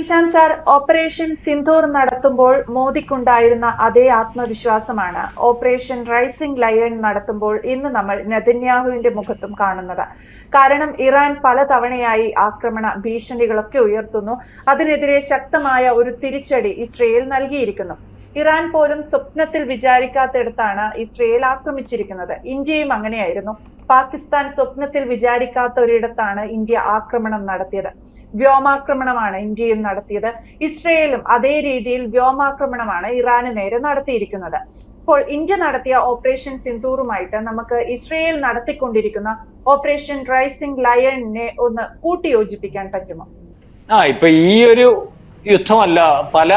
Ishant sir operation Sindoor നടത്തുമ്പോൾ മോദിക്കുണ്ടായിരുന്ന അതേ ആത്മവിശ്വാസമാണ്. Operation rising lion നടത്തുമ്പോൾ ഇന്ന് നമ്മൾ നെതന്യാഹുവിന്റെ മുഖത്തും കാണുന്നത്. കാരണം ഇറാൻ പലതവണയായി ആക്രമണ ഭീഷണികളൊക്കെ ഉയർത്തുന്നു. അതിനെതിരെ ശക്തമായ ഒരു തിരിച്ചടി ഇസ്രയേൽ നൽകിയിരിക്കുന്നു. ഇറാൻ പോലും സ്വപ്നത്തിൽ വിചാരിക്കാത്തിടത്താണ് ഇസ്രയേൽ ആക്രമിച്ചിരിക്കുന്നത്. ഇന്ത്യയും അങ്ങനെയായിരുന്നു. പാകിസ്ഥാൻ സ്വപ്നത്തിൽ വിചാരിക്കാത്ത ഒരിടത്താണ് ഇന്ത്യ ആക്രമണം നടത്തിയത്. വ്യോമാക്രമണമാണ് ഇന്ത്യയും നടത്തിയത്. ഇസ്രയേലും അതേ രീതിയിൽ വ്യോമാക്രമണമാണ് ഇറാന് നേരെ നടത്തിയിരിക്കുന്നത്. ഇപ്പോൾ ഇന്ത്യ നടത്തിയ ഓപ്പറേഷൻ സിന്ദൂറുമായിട്ട് നമുക്ക് ഇസ്രയേൽ നടത്തിക്കൊണ്ടിരിക്കുന്ന ഓപ്പറേഷൻ റൈസിംഗ് ലയണിനെ ഒന്ന് കൂട്ടിയോജിപ്പിക്കാൻ പറ്റുമോ? ആ ഇപ്പൊ ഈ ഒരു യുദ്ധമല്ല. പല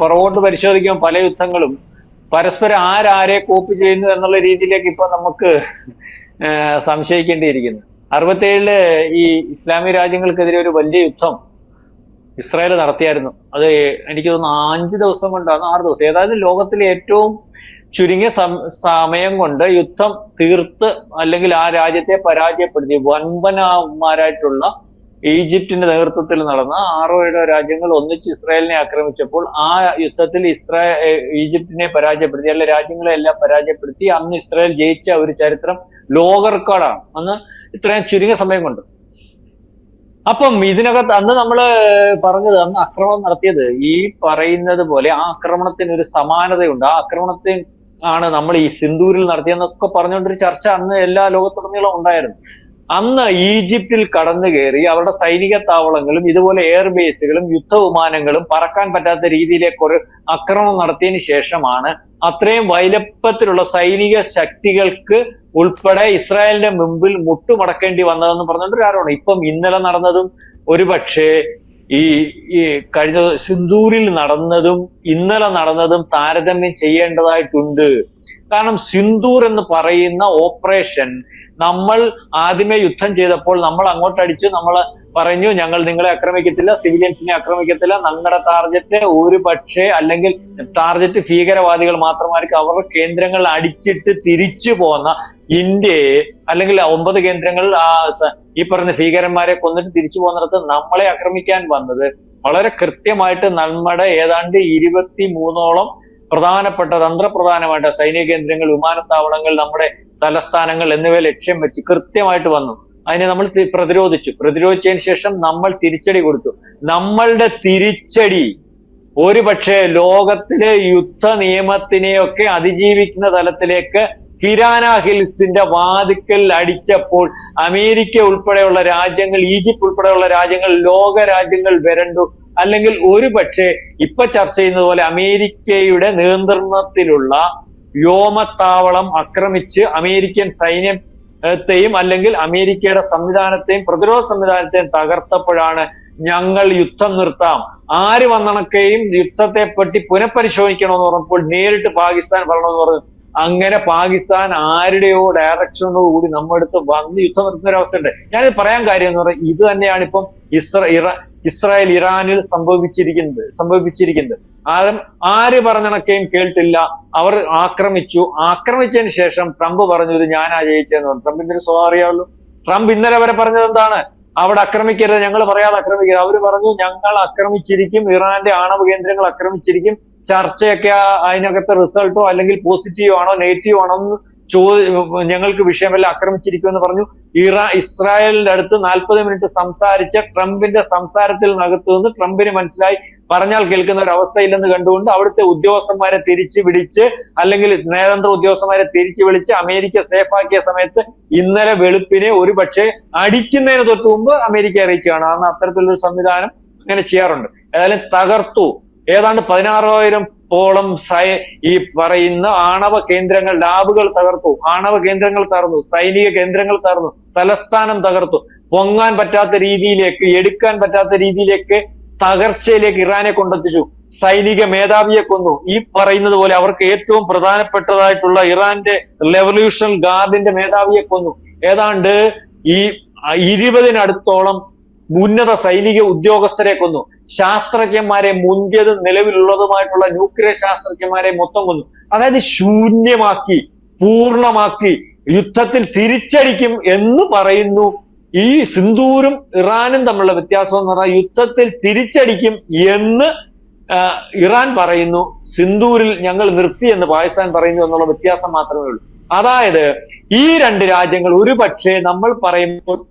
പുറകോട്ട് പരിശോധിക്കുമ്പോൾ പല യുദ്ധങ്ങളും പരസ്പരം ആരാരെ കോപ്പി ചെയ്യുന്നു എന്നുള്ള രീതിയിലേക്ക് ഇപ്പൊ നമുക്ക് സംശയിക്കേണ്ടിയിരിക്കുന്നു. അറുപത്തേഴിൽ ഈ ഇസ്ലാമിക രാജ്യങ്ങൾക്കെതിരെ ഒരു വലിയ യുദ്ധം ഇസ്രായേൽ നടത്തിയായിരുന്നു. അത് എനിക്ക് തോന്നുന്നു അഞ്ച് ദിവസം കൊണ്ടാണ് ആറ് ദിവസം. ഏതായാലും ലോകത്തിലെ ഏറ്റവും ചുരുങ്ങിയ സമയം കൊണ്ട് യുദ്ധം തീർത്ത് അല്ലെങ്കിൽ ആ രാജ്യത്തെ പരാജയപ്പെടുത്തി വൻപനമാരായിട്ടുള്ള ഈജിപ്തിന്റെ നേതൃത്വത്തിൽ നടന്ന ആറോ ഏഴോ രാജ്യങ്ങൾ ഒന്നിച്ച് ഇസ്രായേലിനെ ആക്രമിച്ചപ്പോൾ ആ യുദ്ധത്തിൽ ഇസ്രായേൽ ഈജിപ്തിനെ പരാജയപ്പെടുത്തി അല്ലെ രാജ്യങ്ങളെ എല്ലാം പരാജയപ്പെടുത്തി. അന്ന് ഇസ്രായേൽ ജയിച്ച ഒരു ചരിത്രം ലോക റെക്കോർഡാണ്. അന്ന് ഇത്രയും ചുരുങ്ങിയ സമയം കൊണ്ട് അപ്പം ഇതിനകത്ത് അന്ന് നമ്മൾ പറഞ്ഞത് അന്ന് ആക്രമണം നടത്തിയത് ഈ പറയുന്നത് പോലെ ആ ആക്രമണത്തിന് ഒരു സമാനതയുണ്ട്. ആ ആക്രമണത്തെ ആണ് നമ്മൾ ഈ സിന്ദൂരിൽ നടത്തിയെന്നൊക്കെ പറഞ്ഞുകൊണ്ടൊരു ചർച്ച അന്ന് എല്ലാ ലോകത്തുടനീളം ഉണ്ടായിരുന്നു. അന്ന് ഈജിപ്തിൽ കടന്നു കയറി അവരുടെ സൈനിക താവളങ്ങളും ഇതുപോലെ എയർബേസുകളും യുദ്ധവിമാനങ്ങളും പറക്കാൻ പറ്റാത്ത രീതിയിലേക്ക് ഒരു ആക്രമണം നടത്തിയതിനു ശേഷമാണ് അത്രയും വൈലപ്പത്തിലുള്ള സൈനിക ശക്തികൾക്ക് ഉൾപ്പെടെ ഇസ്രായേലിന്റെ മുമ്പിൽ മുട്ടുമടക്കേണ്ടി വന്നതെന്ന് പറഞ്ഞുകൊണ്ട് ഒരു ആരോപണം. ഇപ്പം ഇന്നലെ നടന്നതും ഒരുപക്ഷെ ഈ ഈ കഴിഞ്ഞ സിന്ദൂരിൽ നടന്നതും ഇന്നലെ നടന്നതും താരതമ്യം ചെയ്യേണ്ടതായിട്ടുണ്ട്. കാരണം സിന്ദൂർ എന്ന് പറയുന്ന ഓപ്പറേഷൻ നമ്മൾ ആദ്യമേ യുദ്ധം ചെയ്തപ്പോൾ നമ്മൾ അങ്ങോട്ട് അടിച്ചു നമ്മൾ പറഞ്ഞു ഞങ്ങൾ നിങ്ങളെ ആക്രമിക്കത്തില്ല സിവിലിയൻസിനെ ആക്രമിക്കത്തില്ല ഞങ്ങളുടെ ടാർഗറ്റ് ഒരു പക്ഷേ അല്ലെങ്കിൽ ടാർഗറ്റ് ഭീകരവാദികൾ മാത്രമായിരിക്കും അവരുടെ കേന്ദ്രങ്ങൾ അടിച്ചിട്ട് തിരിച്ചു പോന്ന ഇന്ത്യയെ അല്ലെങ്കിൽ ഒമ്പത് കേന്ദ്രങ്ങളിൽ ആ ഈ പറഞ്ഞ ഭീകരന്മാരെ കൊന്നിട്ട് തിരിച്ചു പോകുന്നിടത്ത് നമ്മളെ ആക്രമിക്കാൻ വന്നത്. വളരെ കൃത്യമായിട്ട് നമ്മുടെ ഏതാണ്ട് ഇരുപത്തി മൂന്നോളം പ്രധാനപ്പെട്ട തന്ത്രപ്രധാനമായിട്ട് സൈനിക കേന്ദ്രങ്ങൾ വിമാനത്താവളങ്ങൾ നമ്മുടെ തലസ്ഥാനങ്ങൾ എന്നിവ ലക്ഷ്യം വെച്ച് കൃത്യമായിട്ട് വന്നു. അതിനെ നമ്മൾ പ്രതിരോധിച്ചു. പ്രതിരോധിച്ചതിന് ശേഷം നമ്മൾ തിരിച്ചടി കൊടുത്തു. നമ്മളുടെ തിരിച്ചടി ഒരു പക്ഷേ ലോകത്തിലെ യുദ്ധ നിയമത്തിനെയൊക്കെ അതിജീവിക്കുന്ന തലത്തിലേക്ക് കിരാന ഹിൽസിന്റെ വാതിക്കൽ അടിച്ചപ്പോൾ അമേരിക്ക ഉൾപ്പെടെയുള്ള രാജ്യങ്ങൾ ഈജിപ്ത് ഉൾപ്പെടെയുള്ള രാജ്യങ്ങൾ ലോക രാജ്യങ്ങൾ വരണ്ടു. അല്ലെങ്കിൽ ഒരു പക്ഷേ ഇപ്പൊ ചർച്ച ചെയ്യുന്നത് പോലെ അമേരിക്കയുടെ നിയന്ത്രണത്തിലുള്ള വ്യോമത്താവളം ആക്രമിച്ച് അമേരിക്കൻ സൈന്യത്തെയും അല്ലെങ്കിൽ അമേരിക്കയുടെ സംവിധാനത്തെയും പ്രതിരോധ സംവിധാനത്തെയും തകർത്തപ്പോഴാണ് ഞങ്ങൾ യുദ്ധം നിർത്താം. ആര് വന്നണക്കെയും യുദ്ധത്തെ പറ്റി പുനഃപരിശോധിക്കണമെന്ന് പറഞ്ഞപ്പോൾ നേരിട്ട് പാകിസ്ഥാൻ വരണമെന്ന് പറഞ്ഞു. അങ്ങനെ പാകിസ്ഥാൻ ആരുടെയോ ഡയറക്ഷനോട് കൂടി നമ്മുടെ അടുത്ത് വന്ന് യുദ്ധം നടത്തുന്ന ഒരു അവസ്ഥയുണ്ട്. ഞാനിത് പറയാൻ കാര്യം എന്ന് പറഞ്ഞാൽ ഇത് തന്നെയാണ് ഇപ്പം ഇസ്ര ഇറ ഇസ്രായേൽ ഇറാനിൽ സംഭവിച്ചിരിക്കുന്നത് സംഭവിച്ചിരിക്കുന്നത്. ആരും ആര് പറഞ്ഞണക്കെയും കേട്ടില്ല അവർ ആക്രമിച്ചു. ആക്രമിച്ചതിന് ശേഷം ട്രംപ് പറഞ്ഞു ഇത് ഞാനാ ജയിച്ചതെന്ന് പറഞ്ഞു. ട്രംപിന്റെ ഒരു സ്വഭാവം അറിയാവുള്ളൂ ട്രംപ് ഇന്നലെ വരെ പറഞ്ഞത് എന്താണ്? അവിടെ ആക്രമിക്കരുത് ഞങ്ങൾ പറയാതെ ആക്രമിക്കരുത്. അവർ പറഞ്ഞു ഞങ്ങൾ ആക്രമിച്ചിരിക്കും ഇറാന്റെ ആണവ കേന്ദ്രങ്ങൾ ആക്രമിച്ചിരിക്കും ചർച്ചയൊക്കെ അതിനകത്ത് റിസൾട്ടോ അല്ലെങ്കിൽ പോസിറ്റീവ് ആണോ നെഗറ്റീവ് ആണോ എന്ന് ചോ ഞങ്ങൾക്ക് വിഷയമല്ല ആക്രമിച്ചിരിക്കുമെന്ന് പറഞ്ഞു. ഇറാ ഇസ്രായേലിന്റെ അടുത്ത് നാൽപ്പത് മിനിറ്റ് സംസാരിച്ച ട്രംപിന്റെ സംസാരത്തിൽ നകത്തു നിന്ന് ട്രംപിന് മനസ്സിലായി. പറഞ്ഞാൽ കേൾക്കുന്ന ഒരു അവസ്ഥയില്ലെന്ന് കണ്ടുകൊണ്ട് അവിടുത്തെ ഉദ്യോഗസ്ഥന്മാരെ തിരിച്ചു വിളിച്ച് അല്ലെങ്കിൽ നയതന്ത്ര ഉദ്യോഗസ്ഥന്മാരെ തിരിച്ചു വിളിച്ച് അമേരിക്ക സേഫ് ആക്കിയ സമയത്ത് ഇന്നലെ വെളുപ്പിനെ ഒരു പക്ഷേ അടിക്കുന്നതിന് തൊട്ട് മുമ്പ് അമേരിക്ക അറിയിക്കുകയാണ് കാരണം അത്തരത്തിലൊരു സംവിധാനം അങ്ങനെ ചെയ്യാറുണ്ട്. ഏതായാലും തകർത്തു. ഏതാണ്ട് പതിനാറായിരം ഓളം സൈ ഈ പറയുന്ന ആണവ കേന്ദ്രങ്ങൾ ലാബുകൾ തകർത്തു. ആണവ കേന്ദ്രങ്ങൾ തകർന്നു. സൈനിക കേന്ദ്രങ്ങൾ തകർന്നു. തലസ്ഥാനം തകർത്തു. പൊങ്ങാൻ പറ്റാത്ത രീതിയിലേക്ക് എടുക്കാൻ പറ്റാത്ത രീതിയിലേക്ക് തകർച്ചയിലേക്ക് ഇറാനെ കൊണ്ടെത്തിച്ചു. സൈനിക മേധാവിയെ കൊന്നു. ഈ പറയുന്നത് പോലെ അവർക്ക് ഏറ്റവും പ്രധാനപ്പെട്ടതായിട്ടുള്ള ഇറാന്റെ റെവല്യൂഷണൽ ഗാർഡിന്റെ മേധാവിയെ കൊന്നു. ഏതാണ്ട് ഈ ഇരുപതിനടുത്തോളം ഉന്നത സൈനിക ഉദ്യോഗസ്ഥരെ കൊന്നു. ശാസ്ത്രജ്ഞന്മാരെ മുന്തിയതും നിലവിലുള്ളതുമായിട്ടുള്ള ന്യൂക്ലിയർ ശാസ്ത്രജ്ഞന്മാരെ മൊത്തം കൊന്നു. അതായത് ശൂന്യമാക്കി പൂർണമാക്കി യുദ്ധത്തിൽ തിരിച്ചടിക്കും എന്ന് പറയുന്നു. ഈ സിന്ദൂരും ഇറാനും തമ്മിലുള്ള വ്യത്യാസം എന്ന് പറഞ്ഞാൽ യുദ്ധത്തിൽ തിരിച്ചടിക്കും എന്ന് ഇറാൻ പറയുന്നു. സിന്ദൂരിൽ ഞങ്ങൾ നിർത്തി എന്ന് പാകിസ്ഥാൻ പറയുന്നു എന്നുള്ള വ്യത്യാസം മാത്രമേ ഉള്ളൂ. അതായത് ഈ രണ്ട് രാജ്യങ്ങൾ ഒരുപക്ഷെ നമ്മൾ പറയുമ്പോൾ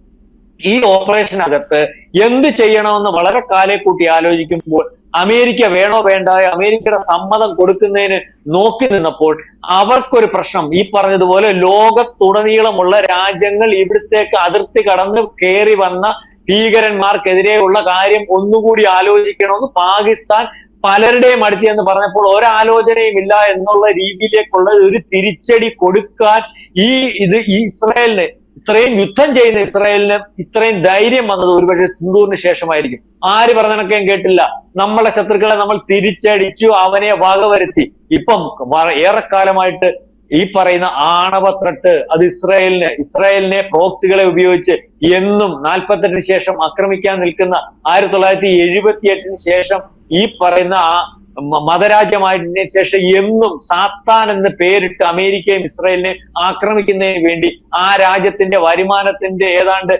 ഈ ഓപ്പറേഷനകത്ത് എന്ത് ചെയ്യണമെന്ന് വളരെ കാലെ കൂട്ടി ആലോചിക്കുമ്പോൾ അമേരിക്ക വേണോ വേണ്ട അമേരിക്കയുടെ സമ്മതം കൊടുക്കുന്നതിന് നോക്കി നിന്നപ്പോൾ അവർക്കൊരു പ്രശ്നം. ഈ പറഞ്ഞതുപോലെ ലോകത്തുടനീളമുള്ള രാജ്യങ്ങൾ ഇവിടുത്തേക്ക് അതിർത്തി കടന്ന് കയറി വന്ന ഭീകരന്മാർക്കെതിരെയുള്ള കാര്യം ഒന്നുകൂടി ആലോചിക്കണമെന്ന് പാകിസ്ഥാൻ പലരുടെയും അടുത്ത് എന്ന് പറഞ്ഞപ്പോൾ ഒരാലോചനയും ഇല്ല എന്നുള്ള രീതിയിലേക്കുള്ള ഒരു തിരിച്ചടി കൊടുക്കാൻ ഈ ഇത് ഇസ്രായേലിന് ഇത്രയും യുദ്ധം ചെയ്യുന്ന ഇസ്രായേലിന് ഇത്രയും ധൈര്യം വന്നത് ഒരുപക്ഷെ സിന്ധൂറിന് ശേഷമായിരിക്കും. ആര് പറഞ്ഞണക്കേം കേട്ടില്ല. നമ്മളെ ശത്രുക്കളെ നമ്മൾ തിരിച്ചടിച്ചു അവനെ വകവരുത്തി. ഇപ്പം ഏറെക്കാലമായിട്ട് ഈ പറയുന്ന ആണവ ത്രട്ട് അത് ഇസ്രായേലിന് ഇസ്രായേലിനെ പ്രോക്സികളെ ഉപയോഗിച്ച് എന്നും നാൽപ്പത്തെട്ടിന് ശേഷം ആക്രമിക്കാൻ നിൽക്കുന്ന ആയിരത്തി തൊള്ളായിരത്തി എഴുപത്തി എട്ടിന് ശേഷം ഈ പറയുന്ന ആ മതരാജ്യമായതിനു ശേഷം എന്നും സാത്താൻ എന്ന് പേരിട്ട് അമേരിക്കയും ഇസ്രായേലിനെ ആക്രമിക്കുന്നതിന് വേണ്ടി ആ രാജ്യത്തിന്റെ വരുമാനത്തിന്റെ ഏതാണ്ട്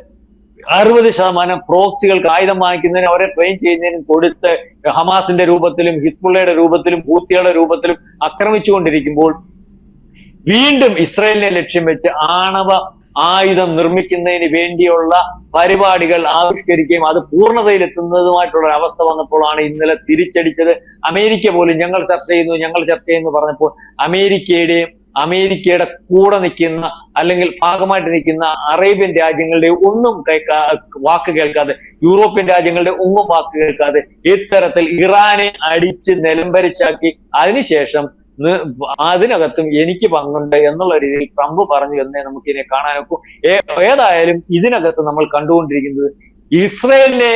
അറുപത് ശതമാനം പ്രോക്സികൾക്ക് ആയുധം വാങ്ങിക്കുന്നതിന് അവരെ ട്രെയിൻ ചെയ്യുന്നതിനും കൊടുത്ത് ഹമാസിന്റെ രൂപത്തിലും ഹിസ്ബുള്ളയുടെ രൂപത്തിലും ഹൂത്തിയുടെ രൂപത്തിലും ആക്രമിച്ചുകൊണ്ടിരിക്കുമ്പോൾ വീണ്ടും ഇസ്രായേലിനെ ലക്ഷ്യം വെച്ച് ആണവ ആയുധം നിർമ്മിക്കുന്നതിന് വേണ്ടിയുള്ള പരിപാടികൾ ആവിഷ്കരിക്കുകയും അത് പൂർണതയിലെത്തുന്നതുമായിട്ടുള്ള ഒരു അവസ്ഥ വന്നപ്പോഴാണ് ഇന്നലെ തിരിച്ചടിച്ചത്. അമേരിക്ക പോലും ഞങ്ങൾ ചർച്ച ചെയ്യുന്നു ഞങ്ങൾ ചർച്ച ചെയ്യുന്നു പറഞ്ഞപ്പോൾ അമേരിക്കയുടെയും അമേരിക്കയുടെ കൂടെ നിൽക്കുന്ന അല്ലെങ്കിൽ ഭാഗമായിട്ട് നിൽക്കുന്ന അറേബ്യൻ രാജ്യങ്ങളുടെ ഒന്നും വാക്ക് കേൾക്കാതെ യൂറോപ്യൻ രാജ്യങ്ങളുടെ ഒന്നും വാക്ക് കേൾക്കാതെ ഇത്തരത്തിൽ ഇറാനെ അടിച്ച് നിലംപരിച്ചാക്കി. അതിനുശേഷം അതിനകത്തും എനിക്ക് പങ്കുണ്ട് എന്നുള്ള രീതിയിൽ ട്രംപ് പറഞ്ഞു എന്നേ നമുക്ക് ഇതിനെ ഏതായാലും ഇതിനകത്ത് നമ്മൾ കണ്ടുകൊണ്ടിരിക്കുന്നത് ഇസ്രയേലിനെ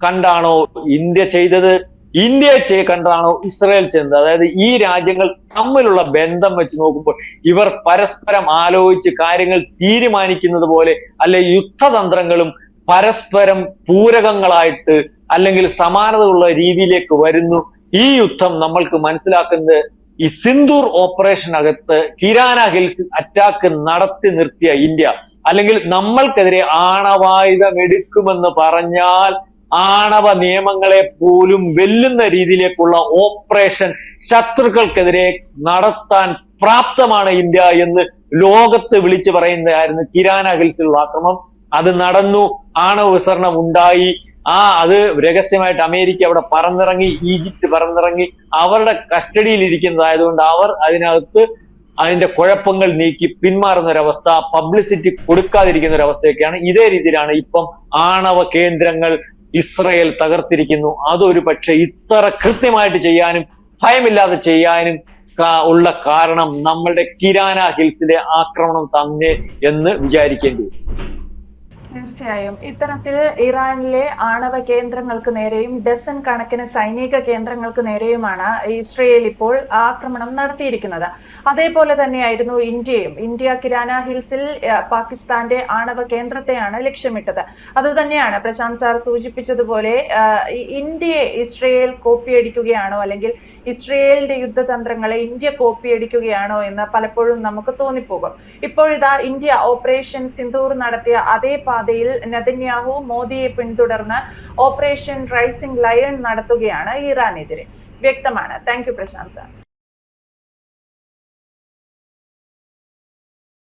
കണ്ടാണോ ഇന്ത്യ ചെയ്തത്? ഇന്ത്യയെ കണ്ടാണോ ഇസ്രയേൽ ചെയ്തത് അതായത് ഈ രാജ്യങ്ങൾ തമ്മിലുള്ള ബന്ധം വെച്ച് നോക്കുമ്പോൾ ഇവർ പരസ്പരം ആലോചിച്ച് കാര്യങ്ങൾ തീരുമാനിക്കുന്നത് പോലെ അല്ലെ യുദ്ധതന്ത്രങ്ങളും പരസ്പരം പൂരകങ്ങളായിട്ട് അല്ലെങ്കിൽ സമാനതയുള്ള രീതിയിലേക്ക് വരുന്നു. ഈ യുദ്ധം നമ്മൾക്ക് മനസ്സിലാക്കുന്നത് ഈ സിന്ദൂർ ഓപ്പറേഷനകത്ത് കിരാന ഹിൽസ് അറ്റാക്ക് നടത്തി നിർത്തിയ ഇന്ത്യ. അല്ലെങ്കിൽ നമ്മൾക്കെതിരെ ആണവായുധം എടുക്കുമെന്ന് പറഞ്ഞാൽ ആണവ നിയമങ്ങളെ പോലും വെല്ലുന്ന രീതിയിലേക്കുള്ള ഓപ്പറേഷൻ ശത്രുക്കൾക്കെതിരെ നടത്താൻ പ്രാപ്തമാണ് ഇന്ത്യ എന്ന് ലോകത്ത് വിളിച്ചു പറയുന്നതായിരുന്നു കിരാന ഹിൽസിലുള്ള ആക്രമണം അത് നടന്നു. ആണവ വിസരണം ഉണ്ടായി. ആ അത് രഹസ്യമായിട്ട് അമേരിക്ക അവിടെ പറന്നിറങ്ങി ഈജിപ്ത് പറന്നിറങ്ങി അവരുടെ കസ്റ്റഡിയിൽ ഇരിക്കുന്നതായതുകൊണ്ട് അവർ അതിനകത്ത് അതിന്റെ കുഴപ്പങ്ങൾ നീക്കി പിന്മാറുന്ന ഒരവസ്ഥ പബ്ലിസിറ്റി കൊടുക്കാതിരിക്കുന്ന ഒരു അവസ്ഥയൊക്കെയാണ് ഇതേ രീതിയിലാണ് ഇപ്പം ആണവ കേന്ദ്രങ്ങൾ ഇസ്രയേൽ തകർത്തിരിക്കുന്നു. അതൊരു പക്ഷെ ഇത്ര കൃത്യമായിട്ട് ചെയ്യാനും ഭയമില്ലാതെ ചെയ്യാനും ഉള്ള കാരണം നമ്മളുടെ കിരാന ഹിൽസിലെ ആക്രമണം തന്നെ എന്ന് വിചാരിക്കേണ്ടി തീർച്ചയായും. ഇത്തരത്തിൽ ഇറാനിലെ ആണവ കേന്ദ്രങ്ങൾക്ക് നേരെയും ഡസൻ കണക്കിന് സൈനിക കേന്ദ്രങ്ങൾക്ക് നേരെയുമാണ് ഇസ്രയേൽ ഇപ്പോൾ ആക്രമണം നടത്തിയിരിക്കുന്നത്. അതേപോലെ തന്നെയായിരുന്നു ഇന്ത്യയും. ഇന്ത്യ കിരാന ഹിൽസിൽ പാകിസ്ഥാന്റെ ആണവ കേന്ദ്രത്തെയാണ് ലക്ഷ്യമിട്ടത്. അത് തന്നെയാണ് പ്രശാന്ത് സാർ സൂചിപ്പിച്ചതുപോലെ ഇന്ത്യയെ ഇസ്രയേൽ കോപ്പിയടിക്കുകയാണോ അല്ലെങ്കിൽ ഇസ്രയേലിന്റെ യുദ്ധതന്ത്രങ്ങളെ ഇന്ത്യ കോപ്പിയടിക്കുകയാണോ എന്ന് പലപ്പോഴും നമുക്ക് തോന്നിപ്പോകും. ഇപ്പോഴിതാ ഇന്ത്യ ഓപ്പറേഷൻ സിന്ദൂർ നടത്തിയ അതേ പാതയിൽ നെതന്യാഹു മോദിയെ പിന്തുടർന്ന് ഓപ്പറേഷൻ റൈസിംഗ് ലയൺ നടത്തുകയാണ് ഇറാനെതിരെ. വ്യക്തമാണ്. Thank you Prashant sir.